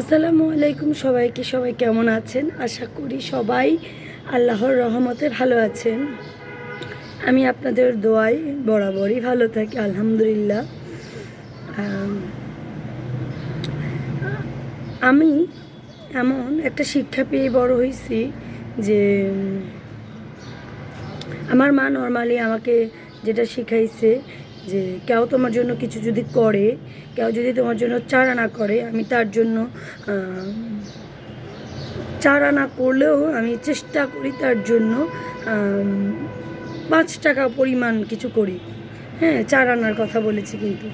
আসসালামু আলাইকুম সবাইকে, সবাই কেমন আছেন? আশা করি সবাই আল্লাহর রহমতে ভালো আছেন। আমি আপনাদের দোয়ায় বরাবরই ভালো থাকি, আলহামদুলিল্লাহ। আমি এমন একটা শিক্ষা পেয়ে বড় হয়েছি যে আমার মা নর্মালি আমাকে যেটা শিখাইছে যে কেউ তোমার জন্য কিছু যদি করে, কেউ যদি তোমার জন্য চারা না করে, আমি তার জন্য চারা না করলেও আমি চেষ্টা করি তার জন্য পাঁচ টাকা পরিমাণ কিছু করি। হ্যাঁ চার আনার কথা বলেছি কিন্তু।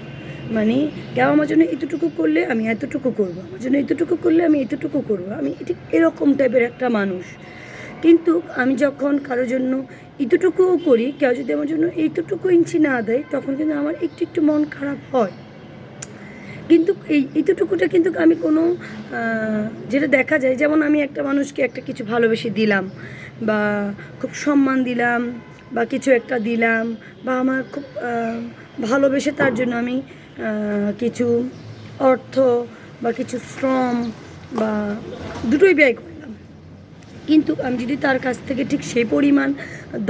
মানে কেউ আমার জন্য এতটুকু করলে আমি এতটুকু করব, আমার জন্য এতটুকু করলে আমি এতটুকু করব, আমি ঠিক এরকম টাইপের একটা মানুষ। কিন্তু আমি যখন কারোর জন্য এতটুকুও করি, কেউ যদি আমার জন্য এইটুকু ইঞ্চি না দেয়, তখন কিন্তু আমার একটু একটু মন খারাপ হয়। কিন্তু এই এতটুকুটা কিন্তু আমি কোনো যেটা দেখা যায়, যেমন আমি একটা মানুষকে একটা কিছু ভালোবেসে দিলাম, বা খুব সম্মান দিলাম, বা কিছু একটা দিলাম, বা আমার খুব ভালোবেসে তার জন্য আমি কিছু অর্থ, বা কিছু শ্রম, বা দুটোই ব্যয় করলাম কিন্তু আমি যদি তার কাছ থেকে ঠিক সেই পরিমাণ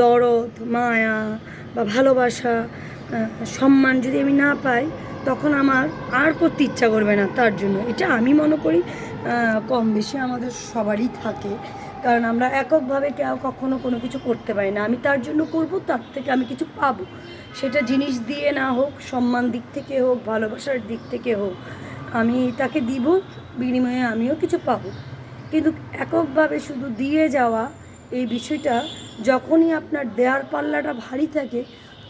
দরদ, মায়া বা ভালোবাসা সম্মান যদি আমি না পাই, তখন আমার আর করতে ইচ্ছা করবে না তার জন্য। এটা আমি মনে করি কম বেশি আমাদের সবারই থাকে। কারণ আমরা এককভাবে কেউ কখনো কোনো কিছু করতে পারি না। আমি তার জন্য করব, তার থেকে আমি কিছু পাবো। সেটা জিনিস দিয়ে না হোক, সম্মান দিক থেকে হোক, ভালোবাসার দিক থেকে হোক, আমি তাকে দিব, বিনিময়ে আমিও কিছু পাবো। কিন্তু এককভাবে শুধু দিয়ে যাওয়া এই বিষয়টা যখনই আপনার দেয়ার পাল্লাটা ভারী থাকে,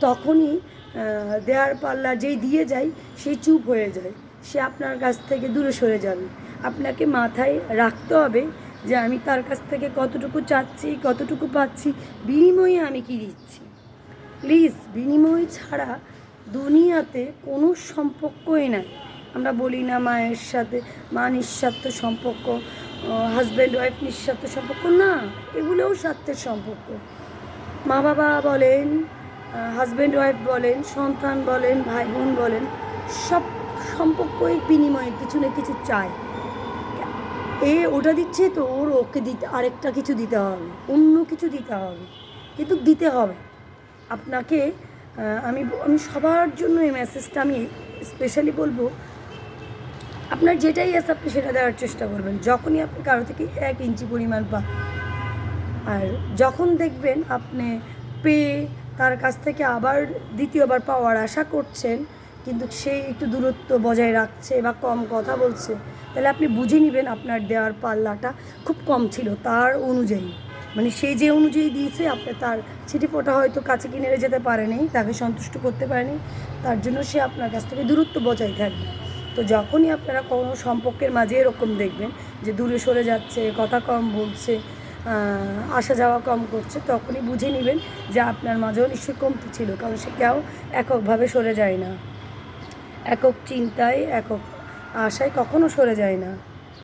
তখনই দেয়ার পাল্লা যেই দিয়ে যায়, সেই চুপ হয়ে যায়। সে আপনার কাছ থেকে দূরে সরে যাবে। আপনাকে মাথায় রাখতে হবে যে আমি তার কাছ থেকে কতটুকু চাচ্ছি, কতটুকু পাচ্ছি, বিনিময়ে আমি কি দিচ্ছি। প্লিজ, বিনিময় ছাড়া দুনিয়াতে কোনো সম্পর্কই নাই। আমরা বলি না মায়ের সাথে, মা নিঃস্বার্থ সম্পর্ক। হাজব্যান্ড ওয়াইফ নিঃস্বার্থ সম্পর্ক? না, এগুলোও স্বার্থের সম্পর্ক। মা বাবা বলেন হাজব্যান্ড ওয়াইফ বলেন, সন্তান বলেন, ভাই বোন বলেন, সব সম্পর্কই বিনিময়ে কিছু না কিছু চায়। এ ওটা দিচ্ছে তো ওর, ওকে দিতে, আরেকটা কিছু দিতে হবে, অন্য কিছু দিতে হবে, কিন্তু দিতে হবে। আপনাকে আমি আমি সবার জন্য এই মেসেজটা আমি স্পেশালি বলব আপনার যেটাই আছে আপনি সেটা দেওয়ার চেষ্টা করবেন। যখনই আপনি কারও থেকে এক ইঞ্চি পরিমাণ পান আর যখন দেখবেন আপনি পেয়ে তার কাছ থেকে আবার দ্বিতীয়বার পাওয়ার আশা করছেন, কিন্তু সে একটু দূরত্ব বজায় রাখছে বা কম কথা বলছে, তাহলে আপনি বুঝে নেবেন আপনার দেওয়ার পাল্লাটা খুব কম ছিল তার অনুযায়ী। মানে সে যে অনুযায়ী দিয়েছে, আপনি তার ছিটি ফোটা হয়তো কাছে কিনে যেতে পারেনি, তাকে সন্তুষ্ট করতে পারেনি, তার জন্য সে আপনার কাছ থেকে দূরত্ব বজায় থাকবে। তো যখনই আপনারা কোনো সম্পর্কের মাঝে এরকম দেখবেন যে দূরে সরে যাচ্ছে, কথা কম বলছে আসা যাওয়া কম করছে, তখনই বুঝে নেবেন যে আপনার মাঝেও নিশ্চয়ই কমতি ছিল, কারণ সে কেউ এককভাবে সরে যায় না। একক চিন্তায়, একক আশায় কখনও সরে যায় না।